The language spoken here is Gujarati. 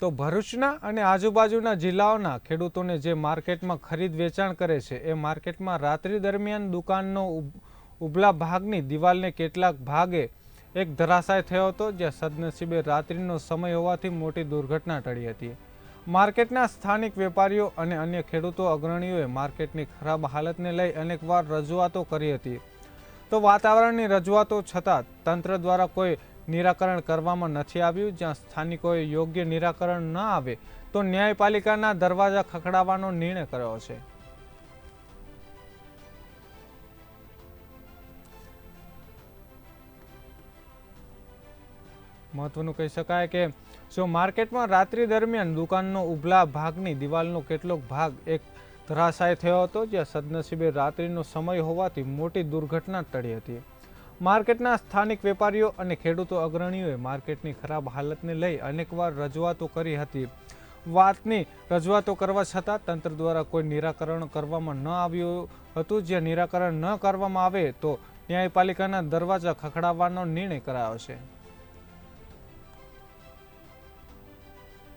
તો ભરૂચના અને આજુબાજુના જિલ્લાઓના ખેડૂતોને જે માર્કેટમાં ખરીદ વેચાણ કરે છે, એ માર્કેટમાં રાત્રિ દરમિયાન દુકાનનો ઉપલા ભાગની દિવાલને કેટલાક ભાગે એક ધરાશાય થયો હતો, જ્યાં સદનસીબે રાત્રિનો સમય હોવાથી મોટી દુર્ઘટના ટળી હતી. માર્કેટના સ્થાનિક વેપારીઓ અને અન્ય ખેડૂતો અગ્રણીઓએ માર્કેટની ખરાબ હાલતને લઈ અનેકવાર રજૂઆતો કરી હતી. તો વાતાવરણની રજૂઆતો છતાં તંત્ર દ્વારા કોઈ નિરાકરણ કરવામાં નથી આવ્યું. જ્યાં સ્થાનિકોએ યોગ્ય નિરાકરણ ન આવે તો ન્યાયપાલિકાના દરવાજા ખખડાવવાનો નિર્ણય કર્યો છે. મહત્વનું કહી શકાય કે જો માર્કેટમાં રાત્રિ દરમિયાન દુકાનનો ઉભલા ભાગની દિવાલનો કેટલોક ભાગ એક ધરાશાય થયો હતો, જ્યાં સદનસીબે રાત્રિનો સમય હોવાથી મોટી દુર્ઘટના ટળી હતી. માર્કેટના સ્થાનિક વેપારીઓ અને ખેડૂતો અગ્રણીઓએ માર્કેટની ખરાબ હાલતને લઈ અનેકવાર રજૂઆતો કરી હતી. વાતની રજૂઆતો કરવા છતાં તંત્ર દ્વારા કોઈ નિરાકરણ કરવામાં ન આવ્યું હતું. જ્યાં નિરાકરણ ન કરવામાં આવે તો ન્યાયપાલિકાના દરવાજા ખખડાવવાનો નિર્ણય કરાયો છે.